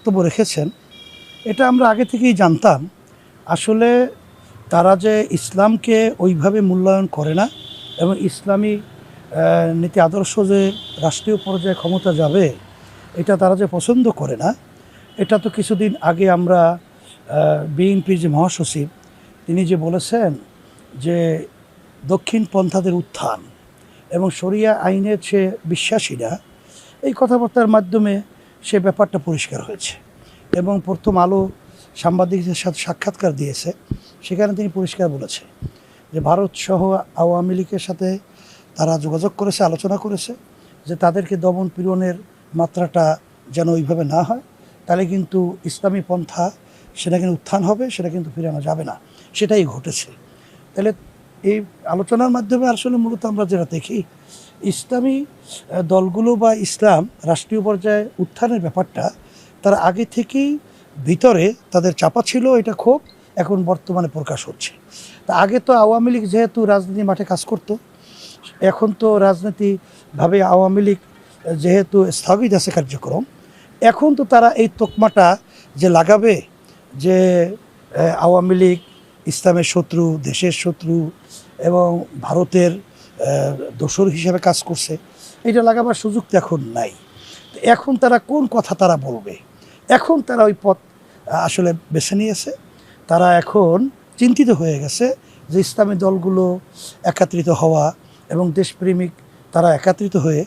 বক্তব্য রেখেছেন, এটা আমরা আগে থেকেই জানতাম। আসলে তারা যে ইসলামকে ওইভাবে মূল্যায়ন করে না এবং ইসলামী নীতি আদর্শ যে রাষ্ট্রীয় পর্যায়ে ক্ষমতা যাবে, এটা তারা যে পছন্দ করে না, এটা তো কিছুদিন আগে আমরা বিএনপির যে মহাসচিব, তিনি যে বলেছেন যে দক্ষিণ পন্থাদের উত্থান এবং শরিয়া আইনের যে বিশ্বাসীরা এই কথাবার্তার মাধ্যমে সে ব্যাপারটা পরিষ্কার হয়েছে। এবং প্রথম আলো সাংবাদিকদের সাথে সাক্ষাৎকার দিয়েছে, সেখানে তিনি পরিষ্কার বলেছে যে ভারত সহ আওয়ামী লীগের সাথে তারা যোগাযোগ করেছে, আলোচনা করেছে যে তাদেরকে দমন পীড়নের মাত্রাটা যেন ওইভাবে না হয়, তাহলে কিন্তু ইসলামী পন্থা সেটা কিন্তু উত্থান হবে, সেটা কিন্তু ফিরানো যাবে না। সেটাই ঘটেছে। তাহলে এই আলোচনার মাধ্যমে আসলে মূলত আমরা যেটা দেখি, ইসলামী দলগুলো বা ইসলাম রাষ্ট্রীয় পর্যায়ে উত্থানের ব্যাপারটা তারা আগে থেকেই ভিতরে তাদের চাপা ছিল, এটা খুব এখন বর্তমানে প্রকাশ হচ্ছে। তা আগে তো আওয়ামী লীগ যেহেতু রাজনীতি মাঠে কাজ করতো, এখন তো রাজনীতিভাবে আওয়ামী লীগ যেহেতু স্থগিত আছে কার্যক্রম, এখন তো তারা এই তোকমাটা যে লাগাবে যে আওয়ামী লীগ ইসলামের শত্রু, দেশের শত্রু এবং ভারতের দোসর হিসেবে কাজ করছে, এটা লাগাবার সুযোগ তো এখন নাই। এখন তারা কোন কথা তারা বলবে? এখন তারা ওই পথ আসলে বেছে নিয়েছে। তারা এখন চিন্তিত হয়ে গেছে যে ইসলামী দলগুলো একাত্রিত হওয়া এবং দেশপ্রেমিক তারা একাত্রিত হয়ে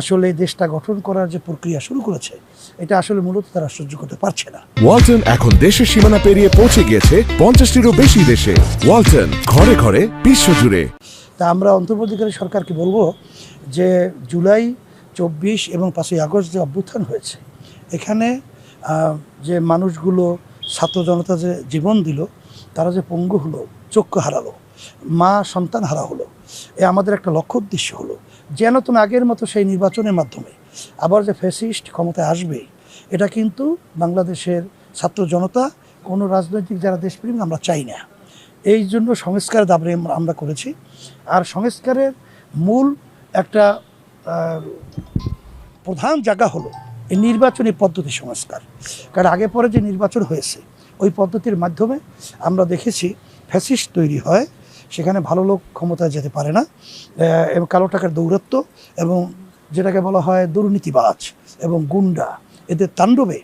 আসলে দেশটা গঠন করার যে প্রক্রিয়া শুরু করেছে এটা আসলে মূলত তারা সহ্য করতে পারছে না। ওয়ালটন এখন দেশের সীমানা পেরিয়ে পৌঁছে গিয়েছে পঞ্চাশটিরও বেশি দেশে। ওয়ালটন ঘরে ঘরে বিশ্বজুড়ে তা আমরা অন্তর্বর্তীকালী সরকারকে বলব যে জুলাই চব্বিশ এবং পাঁচই আগস্ট যে অভ্যুত্থান হয়েছে এখানে যে মানুষগুলো ছাত্র জনতা যে জীবন দিল তারা যে পঙ্গু হলো চক্ষু হারালো মা সন্তান হারা হলো। এ আমাদের একটা লক্ষ্য উদ্দেশ্য হলো, যেন তুমি আগের মতো সেই নির্বাচনের মাধ্যমে আবার যে ফ্যাসিস্ট ক্ষমতায় আসবে, এটা কিন্তু বাংলাদেশের ছাত্র জনতা, কোনো রাজনৈতিক যারা দেশপ্রেমী, আমরা চাই না। এই জন্য সংস্কারের দাবি আমরা- আমরা করেছি। আর সংস্কারের মূল একটা প্রধান জায়গা হলো এই নির্বাচনী পদ্ধতি সংস্কার। কারণ আগে পরে যে নির্বাচন হয়েছে, ওই পদ্ধতির মাধ্যমে আমরা দেখেছি ফ্যাসিস্ট তৈরি হয় সেখানে ভালো লোক ক্ষমতায় যেতে পারে না এবং কালো টাকার দৌরত্ব এবং যেটাকে বলা হয় দুর্নীতিবাজ এবং গুন্ডা। এদের তাণ্ডবে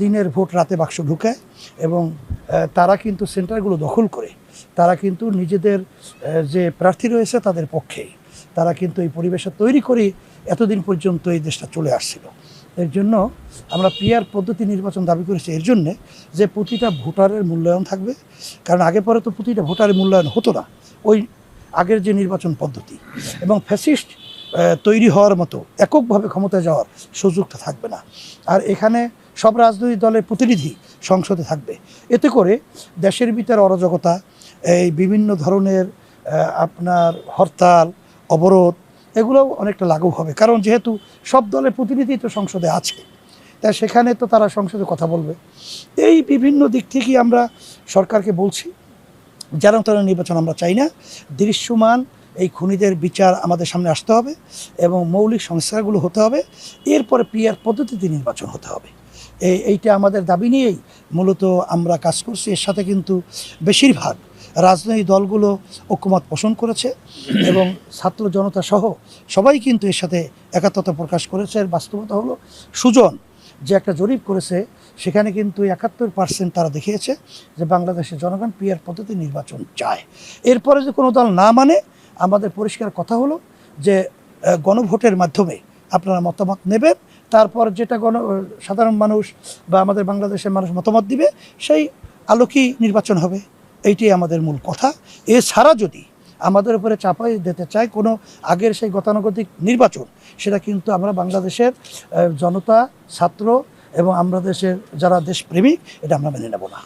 দিনের ভোট রাতে বাক্স ঢুকায় এবং তারা কিন্তু সেন্টারগুলো দখল করে। তারা কিন্তু নিজেদের যে প্রার্থী রয়েছে তাদের পক্ষে তারা কিন্তু এই পরিবেশটা তৈরি করে এতদিন পর্যন্ত এই দেশটা চলে আসছিল। এর জন্য আমরা পিয়ার পদ্ধতি নির্বাচন দাবি করেছি। এর জন্যে যে প্রতিটা ভোটারের মূল্যায়ন থাকবে, কারণ আগে পরে তো প্রতিটা ভোটারের মূল্যায়ন হতো না। ওই আগের যে নির্বাচন পদ্ধতি এবং ফ্যাসিস্ট তৈরি হওয়ার মতো এককভাবে ক্ষমতায় যাওয়ার সুযোগটা থাকবে না। আর এখানে সব রাজনৈতিক দলের প্রতিনিধি সংসদে থাকবে। এতে করে দেশের ভিতরে অরাজকতা, এই বিভিন্ন ধরনের আপনার হরতাল, অবরোধ এগুলোও অনেকটা লাঘব হবে। কারণ যেহেতু সব দলের প্রতিনিধি তো সংসদে আছে তাই সেখানে তো তারা সংসদে কথা বলবে। এই বিভিন্ন দিক থেকেই আমরা সরকারকে বলছি যেন তেন নির্বাচন আমরা চাই না। দৃশ্যমান এই খুনিদের বিচার আমাদের সামনে আসতে হবে এবং মৌলিক সংস্কারগুলো হতে হবে। এরপরে পিয়ার পদ্ধতিতে নির্বাচন হতে হবে। এই এইটা আমাদের দাবি নিয়েই মূলত আমরা কাজ করছি। এর সাথে কিন্তু বেশিরভাগ রাজনৈতিক দলগুলো ঐক্যমত পোষণ করেছে এবং ছাত্র জনতা সহ সবাই কিন্তু এর সাথে একাত্মতা প্রকাশ করেছে। এর বাস্তবতা হলো সুজন যে একটা জরিপ করেছে সেখানে কিন্তু একাত্তর পার্সেন্ট তারা দেখিয়েছে যে বাংলাদেশের জনগণ পিয়ার পদ্ধতি নির্বাচন চায়। এরপরে যে কোনো দল না মানে আমাদের পরিষ্কার কথা হলো যে গণভোটের মাধ্যমে আপনারা মতামত নেবেন তারপর যেটা গণ সাধারণ মানুষ বা আমাদের বাংলাদেশের মানুষ মতামত দিবে সেই আলোকেই নির্বাচন হবে। এইটাই আমাদের মূল কথা। এছাড়া যদি আমাদের উপরে চাপাই দিতে চায় কোনো আগের সেই গতানুগতিক নির্বাচন, সেটা কিন্তু আমরা বাংলাদেশের জনতা, ছাত্র এবং আমরা দেশের যারা দেশপ্রেমিক, এটা আমরা মেনে নেব না।